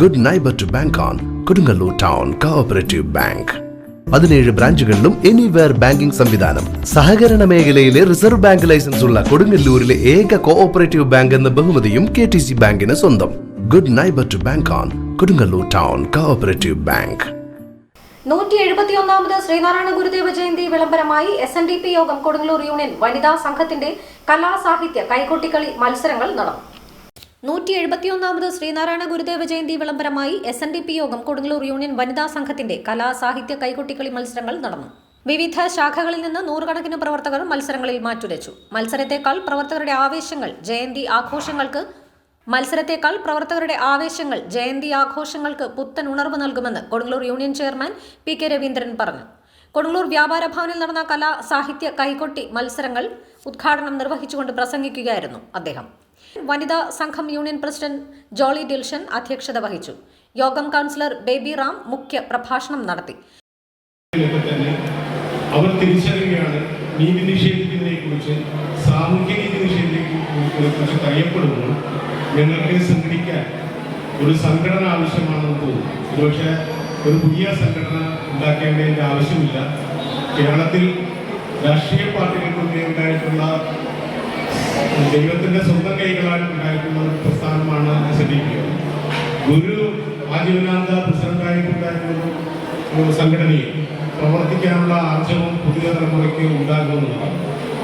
Good neighbour to bank on Kodungallur town cooperative bank പതിനേഴ് ബ്രാഞ്ചുകളിലും anywhere banking സംവിധാനം. സഹകരണ മേഖലയിലെ റിസർവ് ബാങ്ക് ലൈസൻസ് ഉള്ള കൊടുങ്ങല്ലൂരിലെ ഏക കോഓപ്പറേറ്റീവ് ബാങ്ക് എന്ന ബഹുമതിയും കെ ടി സി ബാങ്കിന് സ്വന്തം. Good neighbour to bank on Kodungallur town cooperative bank നൂറ്റി എഴുപത്തിയൊന്നാമത് Sreenarayana Gurudeva Jayanti വിളംബരമായി S N D P Yogam Kodungallur union വനിതാ സംഘത്തിന്റെ കലാസാഹിത്യ കൈകൊട്ടിക്കളി മത്സരങ്ങൾ നടന്നു. നൂറ്റി എഴുപത്തിയൊന്നാമത് Sreenarayana Gurudeva Jayanti വിളംബരമായി S N D P Yogam Kodungallur union വനിതാ സംഘത്തിന്റെ കലാ സാഹിത്യ കൈകൊട്ടിക്കളി മത്സരങ്ങൾ നടന്നു. വിവിധ ശാഖകളിൽ നിന്ന് നൂറുകണക്കിന് പ്രവർത്തകർ മത്സരങ്ങളിൽ മാറ്റുരച്ചു. മത്സരത്തെക്കാൾ പ്രവർത്തകരുടെ ആവേശങ്ങൾ ജയന്തി ആഘോഷങ്ങൾക്ക് മത്സരത്തെക്കാൾ പ്രവർത്തകരുടെ ആവേശങ്ങൾ ജയന്തി ആഘോഷങ്ങൾക്ക് പുത്തൻ ഉണർവ് നൽകുമെന്ന് Kodungallur union chairman P K Raveendran പറഞ്ഞു. കൊടുങ്ങല്ലൂർ വ്യാപാര ഭവനിൽ നടന്ന കലാ സാഹിത്യ കൈകൊട്ടി മത്സരങ്ങൾ ഉദ്ഘാടനം നിർവഹിച്ചുകൊണ്ട് പ്രസംഗിക്കുകയായിരുന്നു അദ്ദേഹം. വനിതാ സംഘം യൂണിയൻ പ്രസിഡന്റ് ജോളി ഡിൽഷൻ അധ്യക്ഷത വഹിച്ചു. യോഗം കൗൺസിലർ ബേബി റാം മുഖ്യ പ്രഭാഷണം നടത്തി. അവർ തിരിച്ചറിയുകയാണ് നീതി നിഷേധിക്കുന്നതിനെ കുറിച്ച് സാമൂഹ്യ നീതി നിഷേധിക്കുന്നതിനെ കുറിച്ച് ഞങ്ങൾക്ക് സംഘടിക്കാൻ ഒരു സംഘടന ആവശ്യമാണെന്ന് തോന്നുന്നു. ഒരുപക്ഷെ ഒരു പുതിയ സംഘടന ഉണ്ടാക്കേണ്ടതിന്റെ ആവശ്യമില്ല. കേരളത്തിൽ രാഷ്ട്രീയ പാർട്ടികൾക്കൊക്കെ ഉണ്ടായിട്ടുള്ള ദൈവത്തിന്റെ സ്വന്തം കൈകളാൽ ഉണ്ടായിട്ടുള്ള ഒരു പ്രസ്ഥാനമാണ് എസ് ഡി പി ഗുരു ആജീവനാന്ത പ്രസിഡന്റായിട്ടുണ്ടായിരുന്ന സംഘടനയിൽ പ്രവർത്തിക്കാനുള്ള ആർജവും പുതിയ തലമുറയ്ക്ക് ഉണ്ടാകുമെന്നുള്ള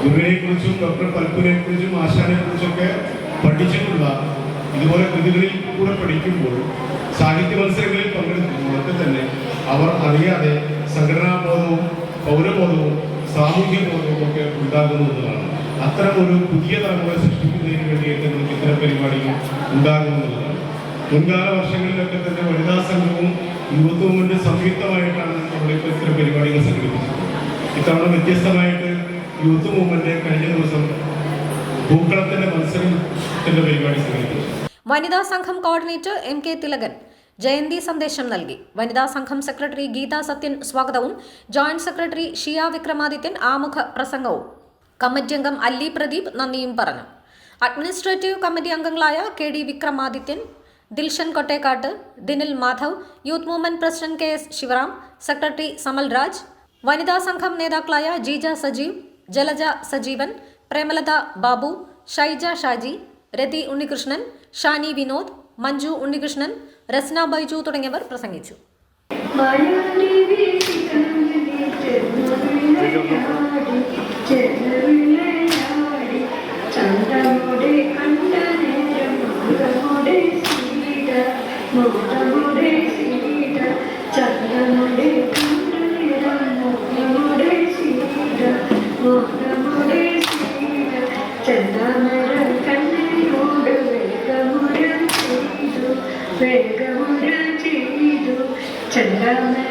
ഗുരുവിനെ കുറിച്ചും ഡോക്ടർ ആശാനെ കുറിച്ചൊക്കെ പഠിച്ചിട്ടുള്ള ഇതുപോലെ കൃതികളിൽ കൂടെ പഠിക്കുമ്പോൾ സാഹിത്യ മത്സരങ്ങളിൽ പങ്കെടുക്കുന്നവർക്ക് തന്നെ അവർ അറിയാതെ സംഘടനാ ബോധവും പൗരബോധവും സാമൂഹ്യ ബോധവും ഒക്കെ ഉണ്ടാകുന്നതാണ് അത്തരം ഒരു പുതിയ തലമുറ സൃഷ്ടിക്കുന്നതിന് വേണ്ടിയിട്ട് നമുക്ക് ഇത്തരം പരിപാടികൾ ഉണ്ടാകുന്നതാണ് മുൻകാല വർഷങ്ങളിലൊക്കെ തന്നെ വനിതാ സംഘവും യൂത്ത് മൂവ്മെന്റ് സംയുക്തമായിട്ടാണ് നമ്മളിപ്പോൾ ഇത്തരം പരിപാടികൾ സംഘടിപ്പിച്ചത് ഇത്തവണ വ്യത്യസ്തമായിട്ട് യൂത്ത് മൂവ്മെന്റ് കഴിഞ്ഞ ദിവസം പൂക്കളത്തിന്റെ മത്സരത്തിന്റെ പരിപാടി സംഘടിപ്പിച്ചു. വനിതാ സംഘം coordinator M K Thilakan Jayanti സന്ദേശം നൽകി. വനിതാ സംഘം സെക്രട്ടറി ഗീതാ സത്യൻ സ്വാഗതവും. ജോയിന്റ് സെക്രട്ടറി ഷിയ വിക്രമാദിത്യൻ ആമുഖ പ്രസംഗവും. കമ്മിറ്റി അംഗം അല്ലി പ്രദീപ് നന്ദിയും പറഞ്ഞു. അഡ്മിനിസ്ട്രേറ്റീവ് കമ്മിറ്റി അംഗങ്ങളായ K D Vikramadithyan Dilshan Kottekkat Dinil Madhav youth movement president K S Sivaram secretary Samalraj വനിതാ സംഘം നേതാക്കളായ ജീജ സജീവ് ജലജ സജീവൻ പ്രേമലത ബാബു ഷൈജ ഷാജി രതി ഉണ്ണികൃഷ്ണൻ ഷാനി വിനോദ് മഞ്ജു ഉണ്ണികൃഷ്ണൻ രസ്ന ബൈജു തുടങ്ങിയവർ പ്രസംഗിച്ചു. ചന്ദ്രമുടെ